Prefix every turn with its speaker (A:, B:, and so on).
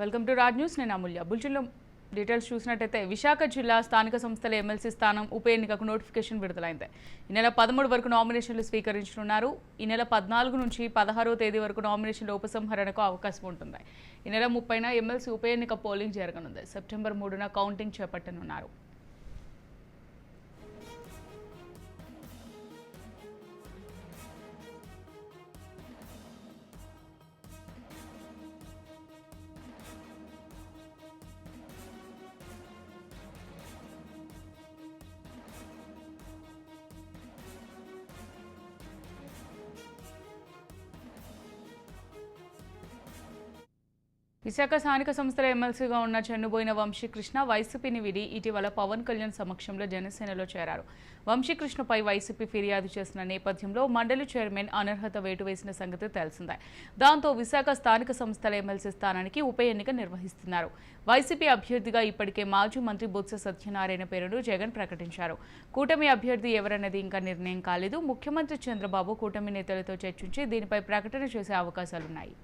A: Welcome to Raj news. నేను అమూల్య. బుల్చిన్లో details చూసినట్టయితే విశాఖ జిల్లా స్థానిక సంస్థల ఎమ్మెల్సీ స్థానం ఉప ఎన్నికకు నోటిఫికేషన్ విడుదలైంది. ఈ నెల పదమూడు వరకు నామినేషన్లు స్వీకరించనున్నారు. ఈ నెల పద్నాలుగు నుంచి పదహారో తేదీ వరకు నామినేషన్ల ఉపసంహరణకు అవకాశం ఉంటుంది. ఈ నెల ముప్పైన ఎమ్మెల్సీ ఉప ఎన్నిక పోలింగ్ జరగనుంది. సెప్టెంబర్ మూడున కౌంటింగ్ చేపట్టనున్నారు. విశాఖ స్థానిక సంస్థల ఎమ్మెల్సీగా ఉన్న చెన్నుబోయిన వంశీకృష్ణ వైసీపీని విడి ఇటీవల పవన్ కళ్యాణ్ సమక్షంలో జనసేనలో చేరారు. వంశీకృష్ణపై వైసీపీ ఫిర్యాదు చేసిన నేపథ్యంలో మండలి చైర్మన్ అనర్హత వేటు వేసిన సంగతి తెలిసిందే. దాంతో విశాఖ స్థానిక సంస్థల ఎమ్మెల్సీ స్థానానికి ఉప ఎన్నిక నిర్వహిస్తున్నారు. వైసీపీ అభ్యర్థిగా ఇప్పటికే మాజీ మంత్రి బొత్స సత్యనారాయణ పేరును జగన్ ప్రకటించారు. కూటమి అభ్యర్థి ఎవరన్నది ఇంకా నిర్ణయం కాలేదు. ముఖ్యమంత్రి చంద్రబాబు కూటమి నేతలతో చర్చించి దీనిపై ప్రకటన చేసే అవకాశాలున్నాయి.